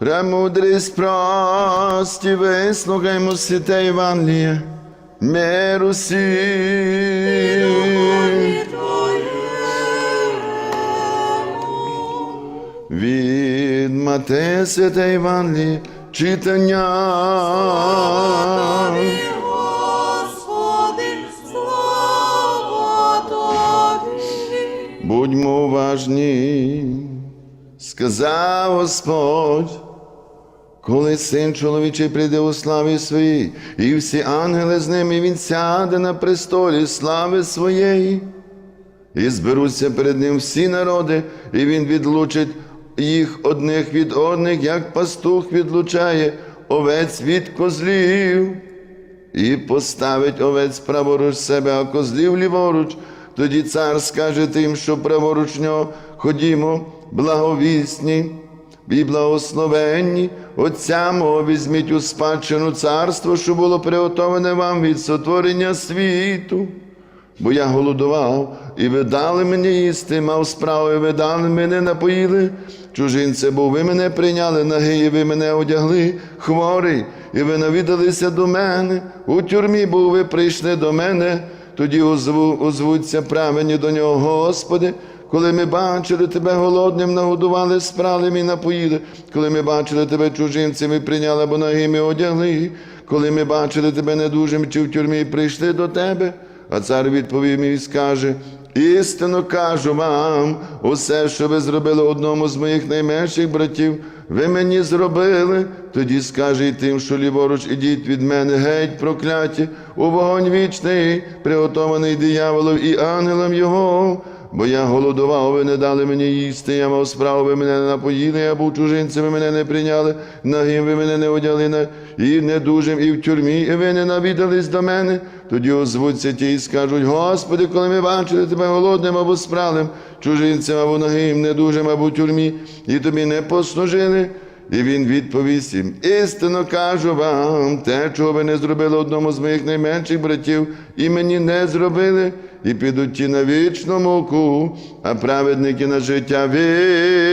Премудрість прості, вислухаймо святе Євангеліє, миру всім. Від Матея святе Євангеліє, читання. Господи, слава Тобі. Будьмо уважні, сказав Господь, коли син чоловічий прийде у славі своїй, і всі ангели з ним, і він сяде на престолі слави своєї, і зберуться перед ним всі народи, і він відлучить їх одних від одних, як пастух відлучає овець від козлів. І поставить овець праворуч себе, а козлів ліворуч. Тоді цар скаже тим, що праворуч нього ходімо, благовісні і благословенні, Отця мого візьміть у спадщину царство, що було приготоване вам від сотворення світу. Бо я голодував, і ви дали мені їсти, мав справу, і ви дали мене напоїли. Чужинце був, ви мене прийняли наги, і ви мене одягли, хворий, і ви навідалися до мене. У тюрмі був, ви прийшли до мене, тоді озву, озвуться правені до нього, Господи. Коли ми бачили тебе голодним, нагодували, спрали і напоїли, коли ми бачили тебе чужинцем і прийняли, або наги ми одягли, коли ми бачили тебе недужим чи в тюрмі, прийшли до тебе. А цар відповів і скаже: істинно кажу вам, усе, що ви зробили одному з моїх найменших братів, ви мені зробили. Тоді скаже й тим, що ліворуч, ідіть від мене, геть, прокляті, у вогонь вічний, приготований дияволом і ангелам його. Бо я голодував, ви не дали мені їсти, я мав справу, ви мене не напоїли, я був чужинцем, ви мене не прийняли, нагим ви мене не одяли, і недужим, і в тюрмі, і ви не навідались до мене. Тоді озвуться ті і скажуть, Господи, коли ми бачили тебе голодним або спралим, чужинцем або нагим, недужим, або в тюрмі, і тобі не послужили. І він відповість їм, істинно кажу вам, те, чого ви не зробили одному з моїх найменших братів, і мені не зробили, і підуть ті на вічну муку, а праведники на життя вічне.